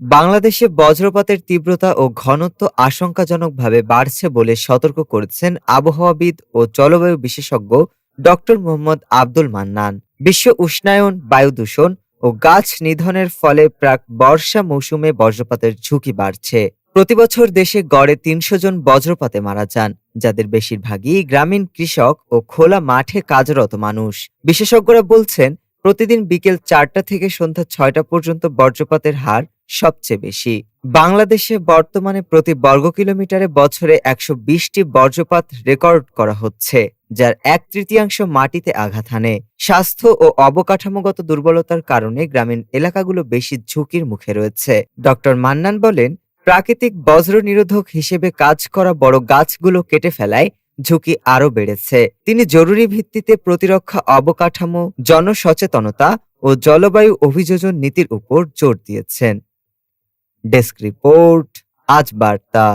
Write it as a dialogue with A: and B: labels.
A: বাংলাদেশে বজ্রপাতের তীব্রতা ও ঘনত্ব আশঙ্কাজনকভাবে বাড়ছে বলে সতর্ক করেছেন আবহাওয়াবিদ ও জলবায়ু বিশেষজ্ঞ ডক্টর মোহাম্মদ আব্দুল মান্নান। বিশ্ব উষ্ণায়ন, বায়ু দূষণ ও গাছ নিধনের ফলে প্রাক বর্ষা মৌসুমে বজ্রপাতের ঝুঁকি বাড়ছে। প্রতিবছর দেশে গড়ে তিনশো জন বজ্রপাতে মারা যান, যাদের বেশিরভাগই গ্রামীণ কৃষক ও খোলা মাঠে কাজরত মানুষ। বিশেষজ্ঞরা বলছেন প্রতিদিন বিকেল চারটা থেকে সন্ধ্যা ছয়টা পর্যন্ত বজ্রপাতের হার সবচেয়ে বেশি। বাংলাদেশে বর্তমানে প্রতি বর্গ কিলোমিটারে বছরে একশো বিশটি বজ্রপাত রেকর্ড করা হচ্ছে, যার এক তৃতীয়াংশ মাটিতে আঘাত হানে। স্বাস্থ্য ও অবকাঠামোগত দুর্বলতার কারণে গ্রামীণ এলাকাগুলো বেশি ঝুঁকির মুখে রয়েছে। ডক্টর মান্নান বলেন, প্রাকৃতিক বজ্র নিরোধক হিসেবে কাজ করা বড় গাছগুলো কেটে ফেলায় ঝুঁকি আরও বেড়েছে। তিনি জরুরি ভিত্তিতে প্রতিরক্ষা অবকাঠামো, জনসচেতনতা ও জলবায়ু অভিযোজন নীতির উপর জোর দিয়েছেন। ডেস্ক রিপোর্ট, আজ বার্তা।